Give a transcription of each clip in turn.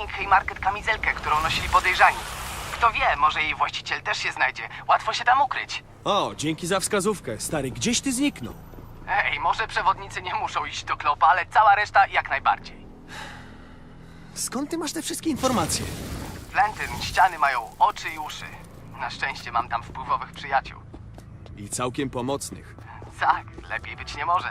Ej, Delsin! Dozowcy znaleźli w Hinkley Market kamizelkę, którą nosili podejrzani. Kto wie, może jej właściciel też się znajdzie. Łatwo się tam ukryć. O, dzięki za wskazówkę. Stary, gdzieś ty zniknął? Ej, może przewodnicy nie muszą iść do Klopa, ale cała reszta jak najbardziej. Skąd ty masz te wszystkie informacje? Plentyn, ściany mają oczy i uszy. Na szczęście mam tam wpływowych przyjaciół. I całkiem pomocnych. Tak, lepiej być nie może.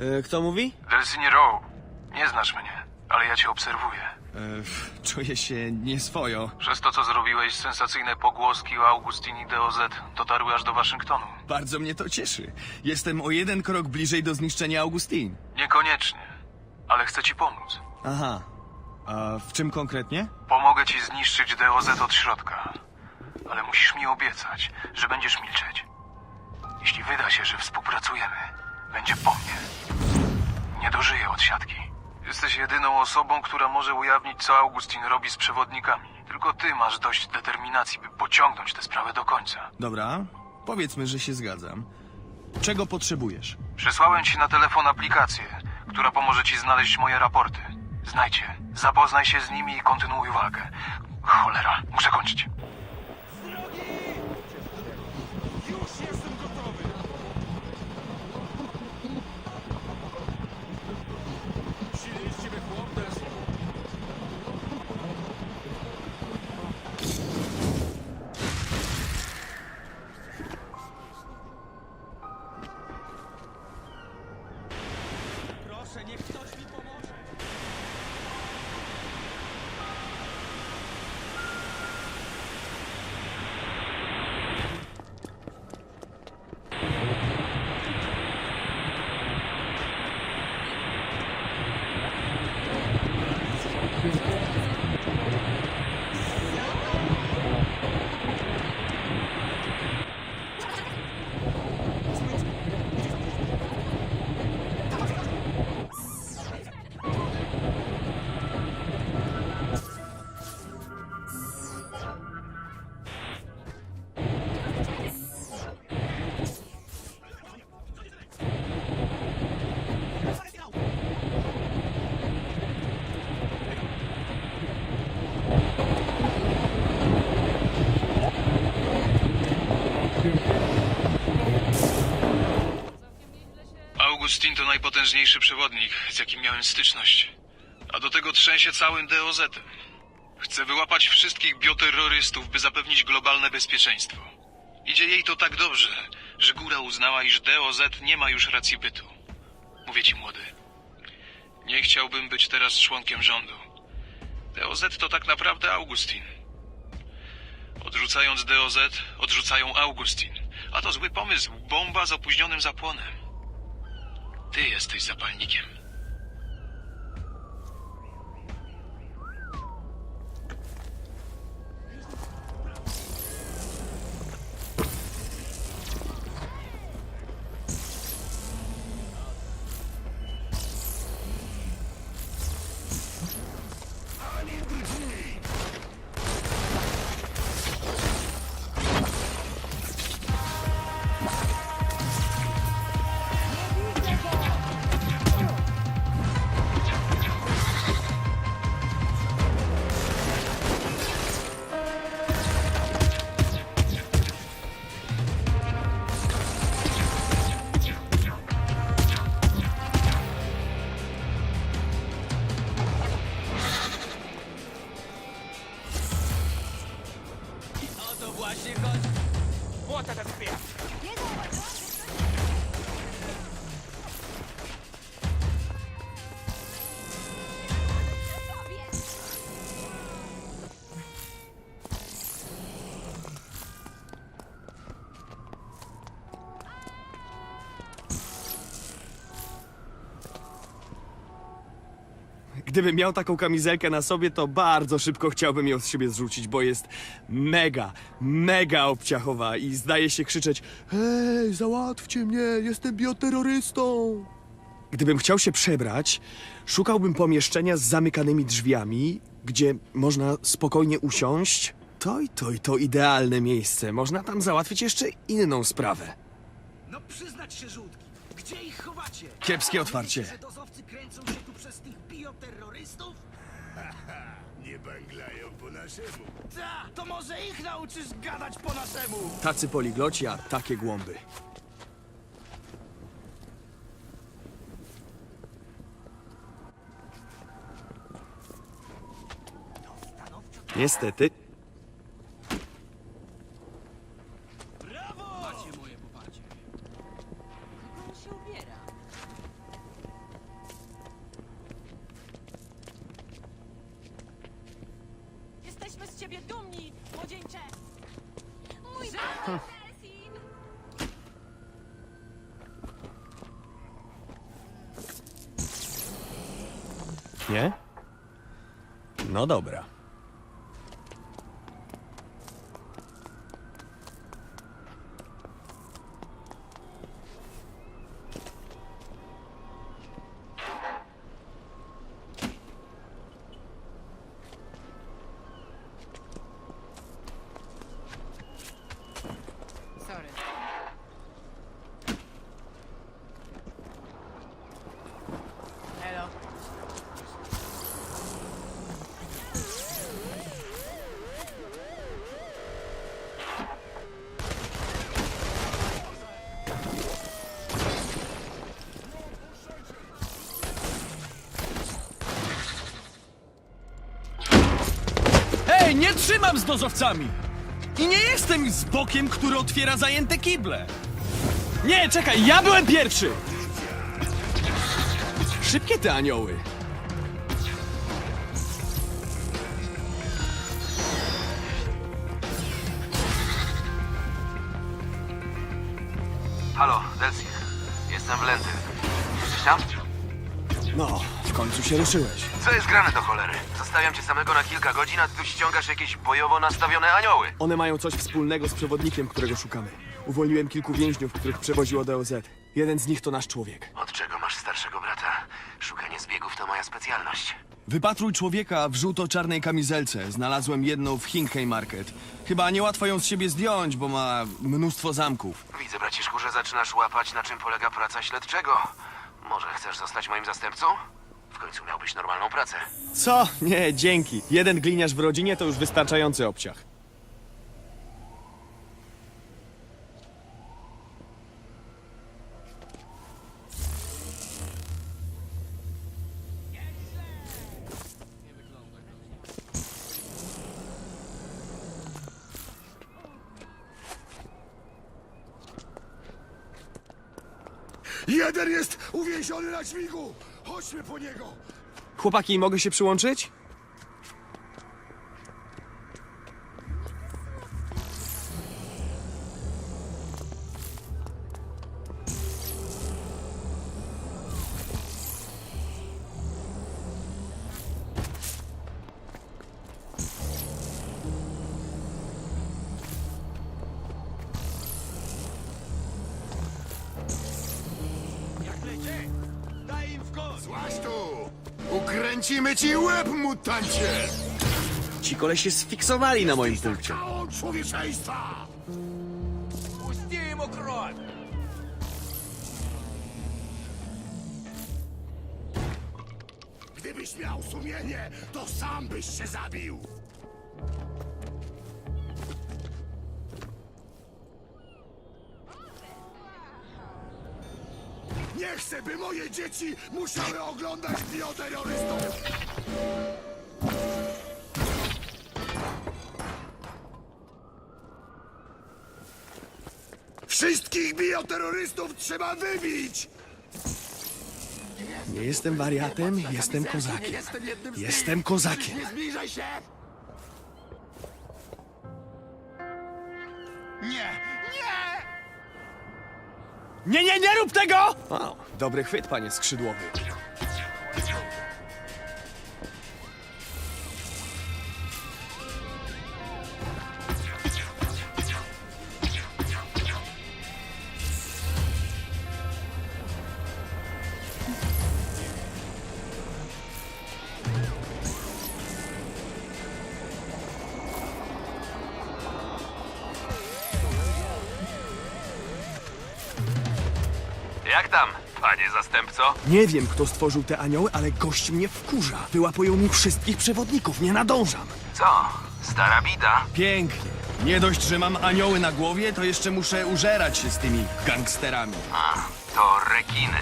E, kto mówi? Delsinie Rowe, nie znasz mnie, ale ja cię obserwuję. E, czuję się nieswojo. Przez to, co zrobiłeś, sensacyjne pogłoski o Augustini DOZ dotarły aż do Waszyngtonu. Bardzo mnie to cieszy. Jestem o jeden krok bliżej do zniszczenia Augustin. Niekoniecznie, ale chcę ci pomóc. Aha. A w czym konkretnie? Pomogę ci zniszczyć DOZ od środka, ale musisz mi obiecać, że będziesz milczeć. Jeśli wyda się, że współpracujemy, będzie po mnie. Nie dożyję od siatki. Jesteś jedyną osobą, która może ujawnić, co Augustin robi z przewodnikami. Tylko ty masz dość determinacji, by pociągnąć tę sprawę do końca. Dobra, powiedzmy, że się zgadzam. Czego potrzebujesz? Przysłałem ci na telefon aplikację, która pomoże ci znaleźć moje raporty. Znajdź je, zapoznaj się z nimi i kontynuuj walkę. Cholera, muszę kończyć. Proszę nie... najpotężniejszy przewodnik, z jakim miałem styczność. A do tego trzęsie całym DOZ-em. Chce wyłapać wszystkich bioterrorystów, by zapewnić globalne bezpieczeństwo. Idzie jej to tak dobrze, że góra uznała, iż DOZ nie ma już racji bytu. Mówię ci, młody. Nie chciałbym być teraz członkiem rządu. DOZ to tak naprawdę Augustin. Odrzucając DOZ, odrzucają Augustin. A to zły pomysł, bomba z opóźnionym zapłonem. Ty jesteś zapalnikiem. Gdybym miał taką kamizelkę na sobie, to bardzo szybko chciałbym ją z siebie zrzucić, bo jest mega, mega obciachowa i zdaje się krzyczeć Hej, załatwcie mnie, jestem bioterrorystą! Gdybym chciał się przebrać, szukałbym pomieszczenia z zamykanymi drzwiami, gdzie można spokojnie usiąść. To i to i to idealne miejsce. Można tam załatwić jeszcze inną sprawę. No przyznać się, żółtki, gdzie ich chowacie? Kiepskie otwarcie. Wiecie, że dozowcy kręcą się tu przez tych bioterrorystów? Nie banglają po naszemu. Ta, to może ich nauczysz gadać po naszemu! Tacy poligloci, a takie głąby. Niestety, Hej, nie trzymam z dozowcami! I nie jestem z bokiem, który otwiera zajęte kible! Nie, czekaj, ja byłem pierwszy! Szybkie te anioły. Halo, Delsin. Jestem w Lendy. Jesteś tam? No, w końcu się ruszyłeś. Co jest grane do cholery? Zostawiam cię samego na kilka godzin, a ty tu ściągasz jakieś bojowo nastawione anioły. One mają coś wspólnego z przewodnikiem, którego szukamy. Uwolniłem kilku więźniów, których przewoziło DOZ. Jeden z nich to nasz człowiek. Od czego masz starszego brata? Szukanie zbiegów to moja specjalność. Wypatruj człowieka w żółto-czarnej kamizelce. Znalazłem jedną w Hinkey Market. Chyba niełatwo ją z siebie zdjąć, bo ma mnóstwo zamków. Widzę, braciszku, że zaczynasz łapać, na czym polega praca śledczego. Może chcesz zostać moim zastępcą? W końcu miałbyś normalną pracę. Co? Nie, dzięki. Jeden gliniarz w rodzinie to już wystarczający obciach. Jeden jest uwięziony na dźwigu! Chodźmy po niego! Chłopaki, mogę się przyłączyć? Ci łeb, mutancie! Ci koleś się sfiksowali na moim punkcie. Całą człowieczeństwa! Gdybyś miał sumienie, to sam byś się zabił! Chcę, by moje dzieci musiały oglądać bioterrorystów! Wszystkich bioterrorystów trzeba wybić! Nie jestem wariatem, jestem kozakiem. Jestem kozakiem. Nie zbliżaj się! Nie! Nie, nie, nie rób tego! Dobry chwyt, panie skrzydłowy. Nie wiem, kto stworzył te anioły, ale gość mnie wkurza. Wyłapują mi wszystkich przewodników, nie nadążam. Co? Stara bida? Pięknie. Nie dość, że mam anioły na głowie, to jeszcze muszę użerać się z tymi gangsterami. A, to rekiny.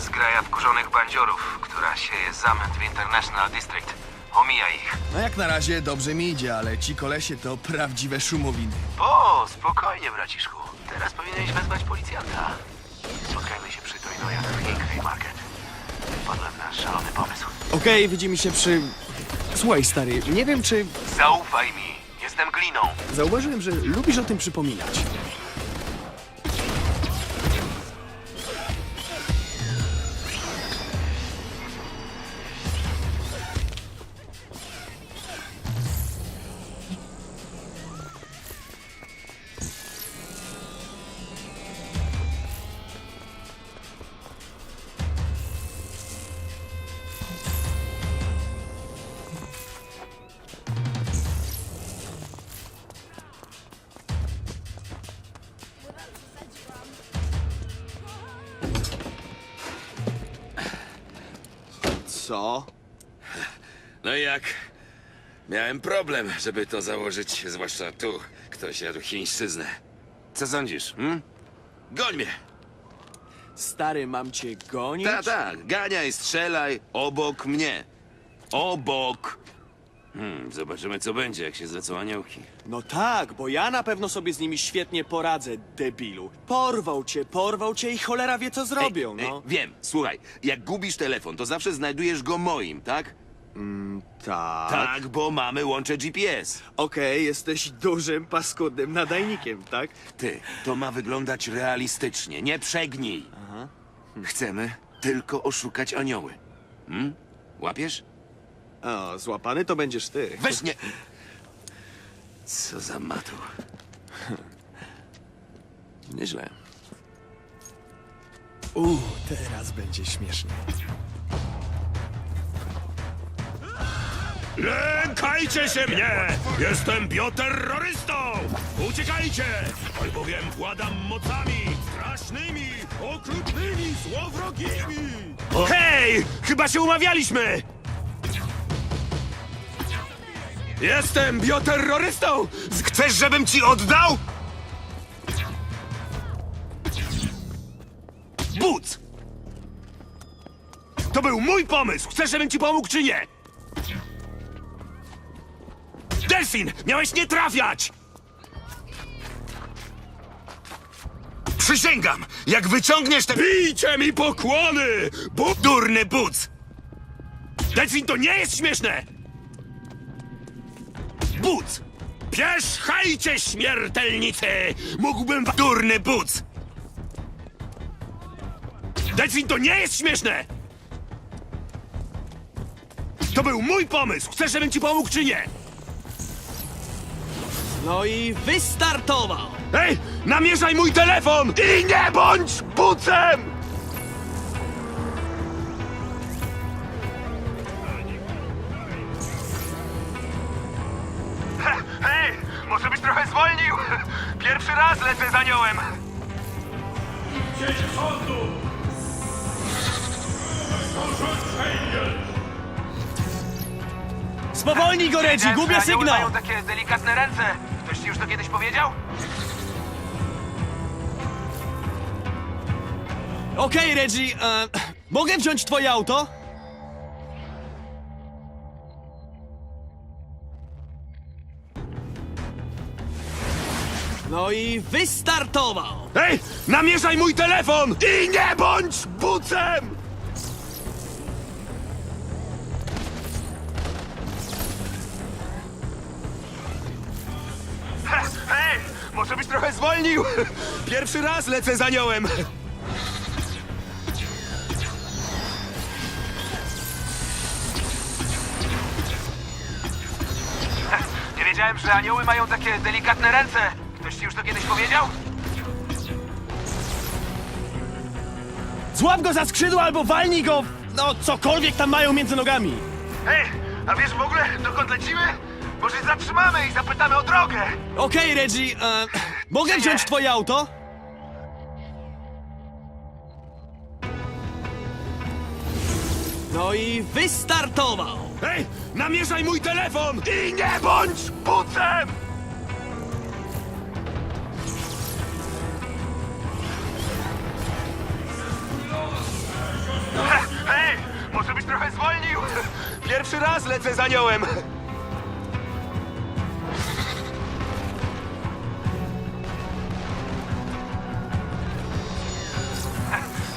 Zgraja wkurzonych bandziorów, która sieje zamęt w International District. Omija ich. No jak na razie dobrze mi idzie, ale ci kolesie to prawdziwe szumowiny. O, spokojnie, braciszku. Teraz powinieneś wezwać policjanta. Spotkajmy się przy Toynojach w Hinkley Market. Wpadłem na szalony pomysł. Okej, widzimy się przy... Słuchaj, stary, nie wiem czy... Zaufaj mi. Jestem gliną. Zauważyłem, że lubisz o tym przypominać. Co? No i jak? Miałem problem, żeby to założyć, zwłaszcza tu. Ktoś jadł chińszczyznę. Co sądzisz, hm? Goń mnie! Stary, mam cię gonić? Tak, tak, ganiaj, strzelaj, obok mnie. Obok! Hmm, zobaczymy co będzie, jak się zlecą aniołki. No tak, bo ja na pewno sobie z nimi świetnie poradzę, debilu. Porwał cię, porwał cię i cholera wie co zrobią, Ej, no. wiem, słuchaj, jak gubisz telefon, to zawsze znajdujesz go moim, tak? tak. Tak, bo mamy łącze GPS. Okej, jesteś dużym, paskudnym nadajnikiem, tak? Ty, to ma wyglądać realistycznie, nie przegnij. Chcemy tylko oszukać anioły. Hmm? Łapiesz? O, złapany to będziesz ty. Weź nie... Co za matu. Nieźle. Uuu, teraz będzie śmiesznie. Lękajcie się mnie! Jestem bioterrorystą! Uciekajcie! Albowiem władam mocami strasznymi, okrutnymi, złowrogimi! Hej! Chyba się umawialiśmy! Jestem bioterrorystą! Chcesz, żebym ci oddał? But! To był mój pomysł! Chcesz, żebym ci pomógł, czy nie? Delfin! Miałeś nie trafiać! Przysięgam! Jak wyciągniesz te... Bijcie mi pokłony! Bu... Durny buc! Delfin, to nie jest śmieszne! Buc! Pierzchajcie, śmiertelnicy! Mógłbym... wa- Durny buc! Delfin, to nie jest śmieszne! To był mój pomysł! Chcesz, żebym ci pomógł, czy nie? No i wystartował! Ej, namierzaj mój telefon i nie bądź bucem! Może byś trochę zwolnił? Pierwszy raz lecę za niołem. Spowolnij go, Reggie, gubię sygnał! takie delikatne ręce. Ktoś ci już to kiedyś powiedział? Okej, Reggie, e, mogę wziąć twoje auto? No i wystartował! Ej, namierzaj mój telefon i nie bądź bucem! Hej, może byś trochę zwolnił? Pierwszy raz lecę za niołem. Nie wiedziałem, że anioły mają takie delikatne ręce. Ktoś ci już to kiedyś powiedział? Złap go za skrzydło albo walnij go, w- no cokolwiek tam mają między nogami. Hej, a wiesz w ogóle, dokąd lecimy? Może się zatrzymamy i zapytamy o drogę. Okej, Reggie, e, mogę wziąć twoje auto? No i wystartował! Ej, namierzaj mój telefon! I nie bądź bucem! Trochę zwolnił? Pierwszy raz lecę za aniołem.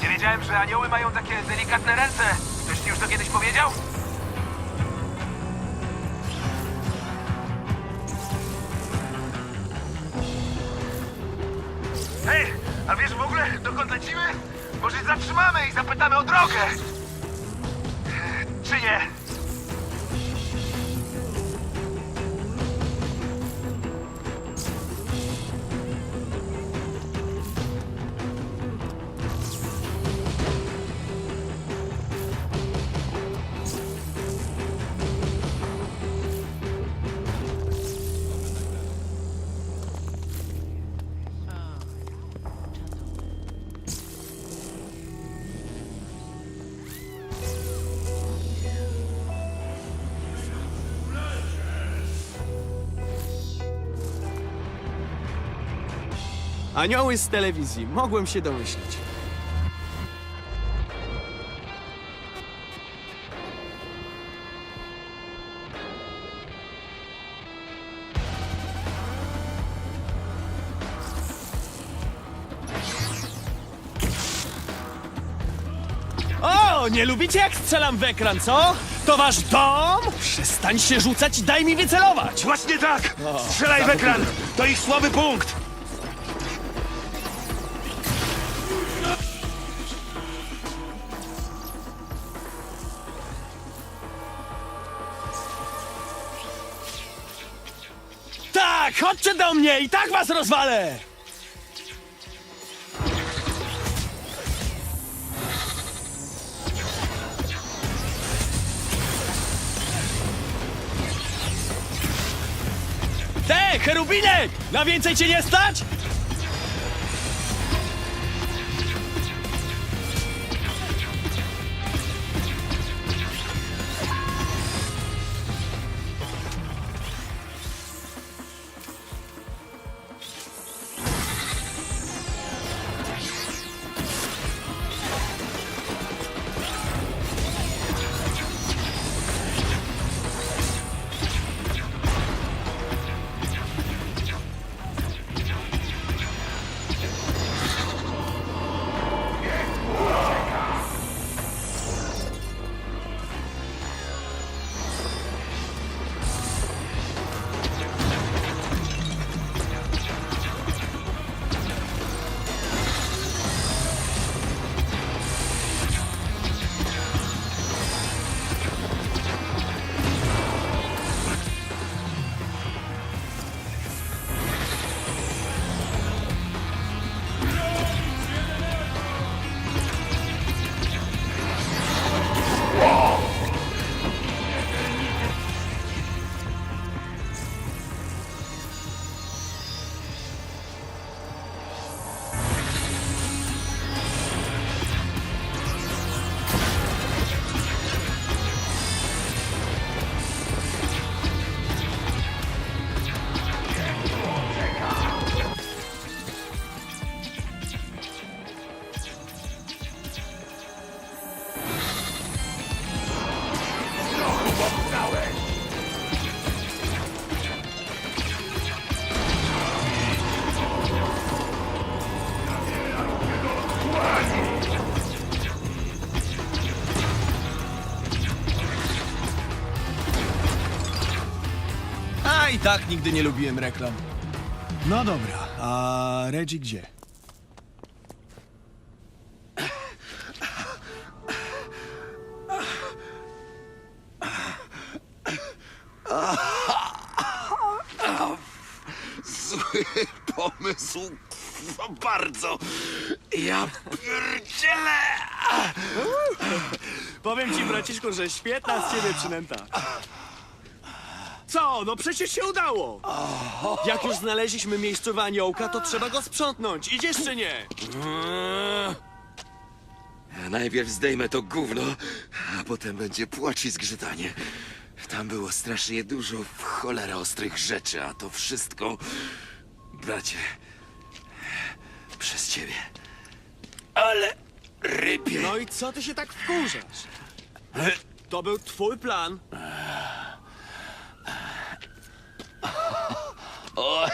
Nie wiedziałem, że anioły mają takie delikatne ręce. Ktoś ci już to kiedyś powiedział? Hej, a wiesz w ogóle, dokąd lecimy? Może zatrzymamy i zapytamy o drogę? Czy nie? Anioły z telewizji, mogłem się domyślić. O, nie lubicie jak strzelam w ekran, co? To wasz dom? Przestań się rzucać i daj mi wycelować! Właśnie tak! Strzelaj w ekran! To ich słaby punkt! Chodźcie do mnie i tak was rozwalę! Te, cherubinek! Na więcej cię nie stać? Tak nigdy nie lubiłem reklam. No dobra, a Reggie gdzie? Zły pomysł. Bardzo. Ja pierdzielę. Powiem ci, braciszku, że świetna z ciebie przynęta. Co? No przecież się udało! Jak już znaleźliśmy miejscowe aniołka, to trzeba go sprzątnąć. Idziesz czy nie? Najpierw zdejmę to gówno, a potem będzie płacz i zgrzytanie. Tam było strasznie dużo w cholerę ostrych rzeczy, a to wszystko, bracie, przez ciebie. Ale rybie. No i co ty się tak wkurzasz? To był twój plan.